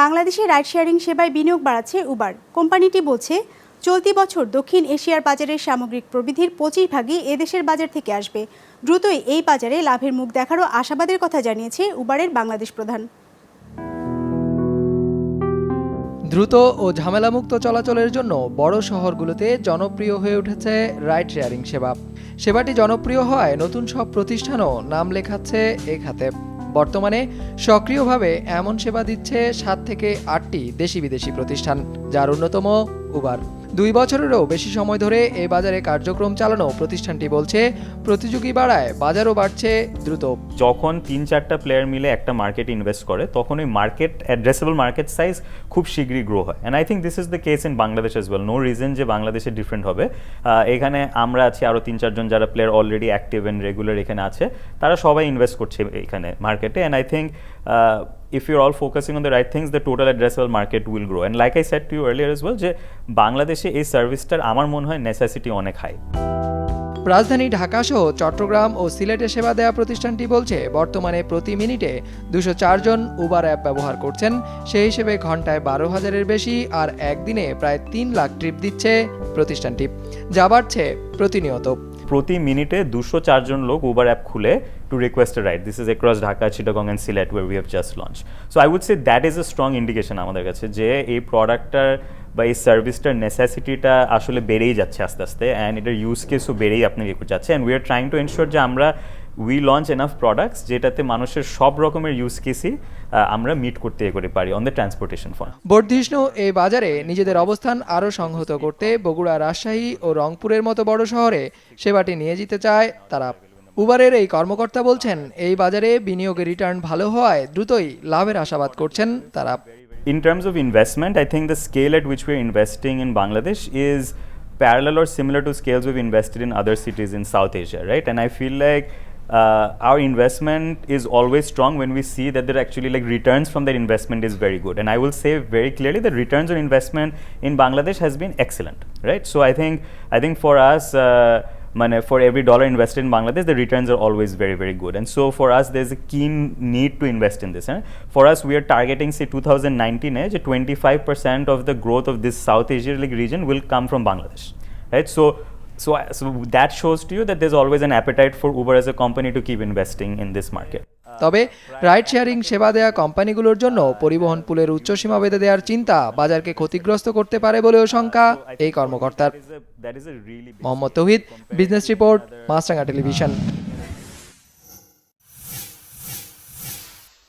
বাংলাদেশে ride sharing সেবায় বিনিয়োগ বাড়াচ্ছে উবার। কোম্পানিটি বলছে, চলতি বছর দক্ষিণ এশিয়ার বাজারের সামগ্রিক প্রবৃদ্ধির পঁচিশ ভাগই এদেশের বাজার থেকে আসবে। দ্রুতই এই বাজারে লাভের মুখ দেখারও আশাবাদের কথা জানিয়েছে উবারের বাংলাদেশ প্রধান। দ্রুত ও ঝামেলামুক্ত চলাচলের জন্য বড় শহরগুলোতে জনপ্রিয় হয়ে উঠেছে রাইড শেয়ারিং সেবা। সেবাটি জনপ্রিয় হওয়ায় নতুন সব প্রতিষ্ঠানও নাম লেখাচ্ছে এ খাতে। বর্তমানে সক্রিয়ভাবে এমন সেবা দিচ্ছে সাত থেকে আটটি দেশি বিদেশি প্রতিষ্ঠান যার অন্যতম উবার। দুই বছরেরও বেশি সময় ধরে এই বাজারে কার্যক্রম চালানো প্রতিষ্ঠানটি বলছে, প্রতিযোগী বাড়ায় বাজারও বাড়ছে দ্রুত। যখন তিন চারটা প্লেয়ার মিলে একটা মার্কেট ইনভেস্ট করে, তখন ওই মার্কেট অ্যাড্রেসেবল মার্কেট সাইজ খুব শীঘ্রই গ্রো হয়। And I think this is the case in Bangladesh as well no reason যে বাংলাদেশে ডিফারেন্ট হবে। এখানে আমরা আছি আরও তিন চারজন যারা player already active and regular এখানে আছে, তারা সবাই ইনভেস্ট করছে এখানে মার্কেটে and I think if you're all focusing on the right things, the total addressable market will grow. And like I said to you earlier as well, যে বাংলাদেশে এই সার্ভিসটার আমার মনে হয় নেসেসিটি অনেক হাই রাজধানী ঢাকা সহ চট্টগ্রাম ও সিলেটে সেবা দেওয়া প্রতিষ্ঠানটি বলছে বর্তমানে প্রতি মিনিটে দুশো জন উবার অ্যাপ ব্যবহার করছেন। সেই হিসেবে ঘন্টায় বারো হাজারের বেশি আর একদিনে প্রায় তিন লাখ ট্রিপ দিচ্ছে প্রতিষ্ঠানটি। যা বাড়ছে প্রতিনিয়ত। প্রতি মিনিটে দুশো চারজন লোক উবার অ্যাপ খুলে to request a ride this is across Dhaka Chittagong and Sylhet where we have just launch so I would say that is a strong indication আমাদের কাছে যে এই প্রোডাক্টটার বা এই সার্ভিসটার নেসেসিটিটা আসলে বেড়েই যাচ্ছে আস্তে আস্তে অ্যান্ড এটার ইউজ কেসও বেড়েই আপনি করে যাচ্ছে and we are trying to ensure যে আমরা উই লঞ্চ এনাফ প্রোডাক্টস যেটাতে মানুষের সব রকমের ইউজ কেসই আমরা মিট করতে এ করে পারি অন দ্য ট্রান্সপোর্টেশন ফর বর্ধিষ্ণু এই বাজারে নিজেদের অবস্থান আরও সংহত করতে বগুড়া রাজশাহী ও রংপুরের মতো বড় শহরে সেবাটি নিয়ে যেতে চায় তারা। উবারের এই কর্মকর্তা বলছেন এই বাজারে বিনিয়োগের রিটার্ন ভালো হওয়ায় দ্রুতই লাভের আশাবাদ করছেন তারা। In terms of investment I think the scale at which we're investing in Bangladesh is parallel or similar to scales we've invested in other cities in South Asia, right? And I feel like uh, our investment is always strong when we see that there actually like returns from that investment is very good. And I will say very clearly that returns on investment in Bangladesh has been excellent, right? So I think I think for us. Uh, for every dollar invested in Bangladesh, the returns are always very, very good. And so for us, there's a keen need to invest in this. Eh? For us, we are targeting, say, 2019 age, 25% of the growth of this South Asia like, region will come from Bangladesh. Right? So so, I, so that shows to you that there's always an appetite for Uber as a company to keep investing in this market. তবে ride sharing সেবা দেয়া কোম্পানিগুলোর জন্য পরিবহন পুলের উচ্চ সীমা বেঁধে দেওয়ার চিন্তা বাজারকে ক্ষতিগ্রস্ত করতে পারে বলেও শঙ্কা এই কর্মকর্তার Mohammad Touhid business report Maasranga television